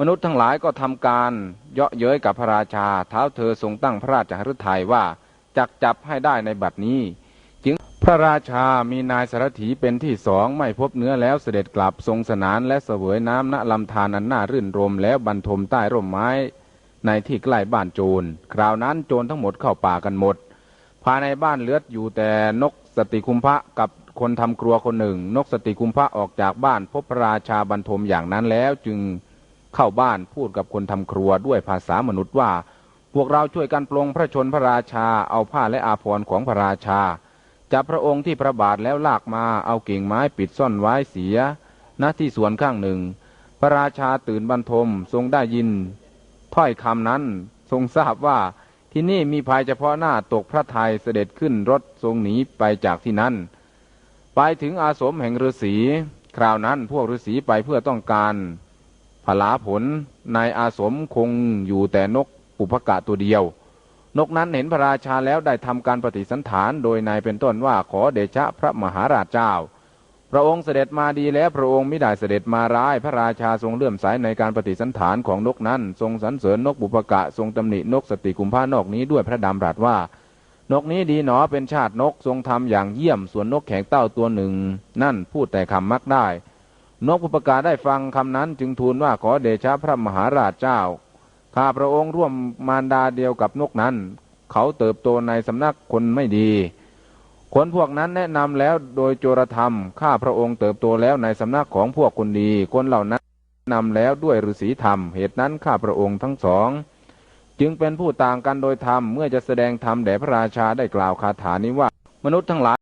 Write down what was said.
มนุษย์ทั้งหลายก็ทำการเยาะเย้ยกับพระราชา เท้าเธอทรงตั้งพระราชหฤทัยว่าจักจับให้ได้ในบัดนี้ จึงพระราชามีนายสารถีเป็นที่สองไม่พบเนื้อแล้วเสด็จกลับทรงสนานและเสวยน้ำณลำธารอันน่ารื่นรมแล้วบรรทมใต้ร่มไม้ในที่ใกล้บ้านโจร คราวนั้นโจรทั้งหมดเข้าป่ากันหมด ภายในบ้านเลือดอยู่แต่นกสติคุมพะกับคนทำครัวคนหนึ่ง นกสติคุมพะออกจากบ้านพบพระราชาบรรทมอย่างนั้นแล้วจึง เข้าบ้านพูดกับคนทำครัวด้วยภาษามนุษย์ว่า พวกเราช่วยกันปลงพระชนพระราชาเอาผ้าและอาภรณ์ของพระราชาจับพระองค์ที่พระบาทแล้วลากมาเอากิ่งไม้ปิดซ่อนไว้เสียณที่สวนข้างหนึ่ง พระราชาตื่นบรรทมทรงได้ยิน ถ้อยคำนั้นทรงทราบว่าที่นี่มีภัยเฉพาะหน้าตกพระทัยเสด็จขึ้นรถทรงหนีไปจากที่นั่นไปถึงอาสมแห่งฤาษีคราวนั้นพวกฤาษีไปเพื่อต้องการ ลาผลในอาสมคงอยู่แต่นกปุพกะตัวเดียว นกนั้นเห็นพระราชาแล้วได้ทำการปฏิสันฐานโดยนายเป็นต้นว่าขอเดชะพระมหาราชเจ้า พระองค์เสด็จมาดีแล้วพระองค์ไม่ได้เสด็จมาร้าย พระราชาทรงเลื่อมใสในการปฏิสันฐานของนกนั้น ทรงสรรเสริญนกบุพกะทรงตำหนินกสติกุมภานอกนี้ด้วยพระดำรัสว่านกนี้ดีหนอเป็นชาตินกทรงทำอย่างเยี่ยมส่วนนกแข็งเต้าตัวหนึ่ง นั่นพูดแต่คำมักได้ นกบุพกะได้ฟังคำนั้นจึงทูลว่าขอเดชะพระมหาราชเจ้า ข้าพระองค์ร่วมมารดาเดียวกับนกนั้น เขาเติบโตในสำนักคนไม่ดี คนพวกนั้นแนะนำแล้วโดยโจรธรรม ข้าพระองค์เติบโตแล้วในสำนักของพวกคนดี คนเหล่านั้นนำแล้วด้วยฤาษีธรรม เหตุนั้นข้าพระองค์ทั้งสอง จึงเป็นผู้ต่างกันโดยธรรม เมื่อจะแสดงธรรมแด่พระราชาได้กล่าวคาถานี้ว่า มนุษย์ทั้งหลาย